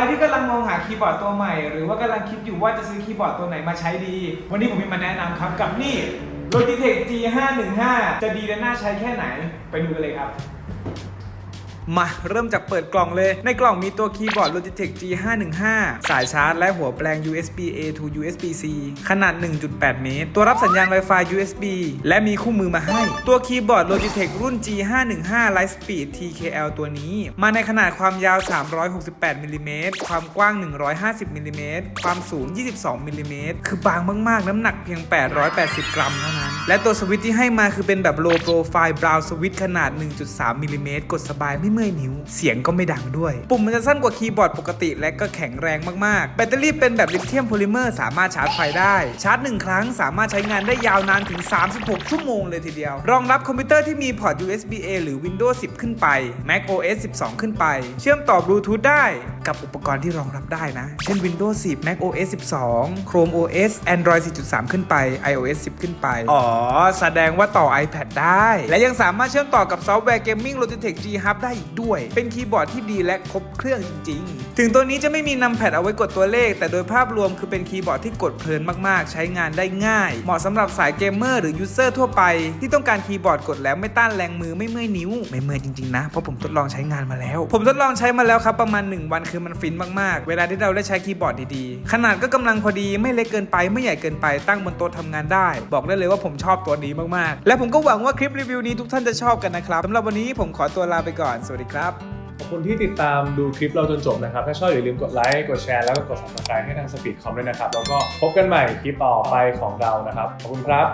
รที่กำลังมองหาคีย์บอร์ดตัวใหม่ หรือว่ากำลังคิดอยู่ว่าจะซื้อคีย์บอร์ดตัวไหนมาใช้ดี วันนี้ผมมีมาแนะนำครับกับนี่ Logitech G515 จะดีและน่าใช้แค่ไหน ไปดูกันเลยครับ มาเริ่มจากเปิดกล่องเลย ในกล่องมีตัวคีย์บอร์ด Logitech G515 สายชาร์จ และหัวแปลง USB A to USB C ขนาด 1.8 เมตร ตัวรับสัญญาณ Wi-Fi USB และมีคู่มือมาให้ ตัวคีย์บอร์ด Logitech รุ่น G515 Lightspeed TKL ตัวนี้ มาในขนาดความยาว 368มิลลิเมตรความกว้าง 150มิลลิเมตรความสูง 22มิลลิเมตรคือบางมาก ๆ น้ำหนักเพียง 880 กรัมเท่านั้น และตัวสวิตช์ที่ให้มาคือเป็นแบบ low profile brown switch ขนาด 1.3มิลลิเมตรกดสบายไม่เมื่อยนิ้ว เสียงก็ไม่ดังด้วย ปุ่มมันจะสั้นกว่าคีย์บอร์ดปกติและก็แข็งแรงมากๆ แบตเตอรี่เป็นแบบลิเธียมโพลิเมอร์สามารถชาร์จไฟได้ ชาร์จ 1 ครั้งสามารถใช้งานได้ยาวนานถึง 36 ชั่วโมงเลยทีเดียว รองรับคอมพิวเตอร์ที่มีพอร์ต USB A หรือ Windows 10 ขึ้นไป Mac OS 12 ขึ้นไป เชื่อมต่อบลูทูธได้ กับอุปกรณ์ที่รองรับได้นะ เช่น Windows 10 Mac OS 12 Chrome OS Android 4.3 ขึ้นไป iOS 10 ขึ้นไป อ๋อ แสดงว่าต่อ iPad ได้ และยังสามารถเชื่อมต่อกับซอฟต์แวร์เกมมิ่ง Logitech G Hub ได้อีกด้วย เป็นคีย์บอร์ดที่ดีและครบเครื่องจริง ๆ ถึงตัวนี้จะไม่มีนัมแพดเอาไว้กดตัวเลข แต่โดยภาพรวมคือเป็นคีย์บอร์ดที่กดเพลินมากๆ ใช้งานได้ง่าย เหมาะสำหรับสายเกมเมอร์หรือยูเซอร์ทั่วไป ที่ต้องการคีย์บอร์ดกดแล้วไม่ต้านแรงมือไม่เมื่อยนิ้วไม่เมื่อยจริงๆนะเพราะผมทดลองใช้งานมาแล้ว ผมทดลองใช้มาแล้วครับประมาณ 1 วันคือมันฟินมากๆ เวลาที่เราได้ใช้คีย์บอร์ดดีๆ ขนาดก็กำลังพอดีไม่เล็กเกินไปไม่ใหญ่เกินไปตั้งบนโต๊ะทำงานได้ บอกได้เลยว่าผมชอบตัวนี้มากๆ และผมก็หวังว่าคลิปรีวิวนี้ทุกท่านจะชอบกันนะครับสำหรับวันนี้ผมขอตัวลาไปก่อนสวัสดีครับขอบคุณที่ติดตามดูคลิปเราจนจบนะครับ ถ้าชอบอย่าลืมกดไลค์ กดแชร์ แล้วก็กด subscribe ให้ทาง Speed Com ด้วยนะครับ แล้วก็พบกันใหม่คลิปต่อไปของเรานะครับ ขอบคุณครับ